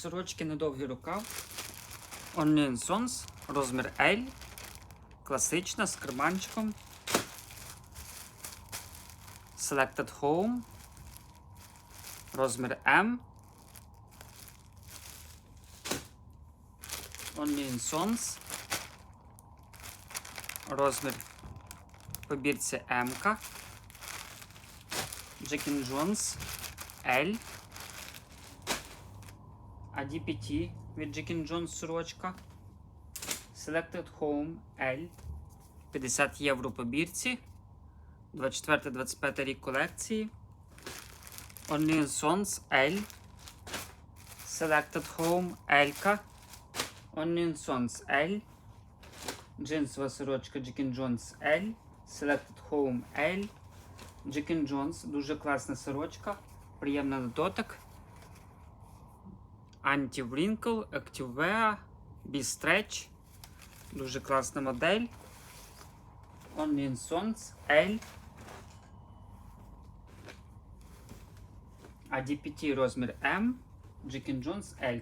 Сорочки на довгий рукав. Onion Sons, розмір L. Класична з карманчиком. Selected Home. Розмір M. Onion Sons. Розмір по бірці М. Jack and L. ADPT від and Jones сорочка. Selected Home L. 50 євро по бірці. 24-25 рік колекції. Onion Sons L. Selected Home L. Onion Sons L. Джинсова сорочка and Jones L. Selected Home L. And Jones. Дуже класна сорочка. Приємна на дотик. Anti-Wrinkle, Activea, B-Stretch. Дуже класна модель. Only in Sons L. ADPT розмір M. Джекін Джонс L.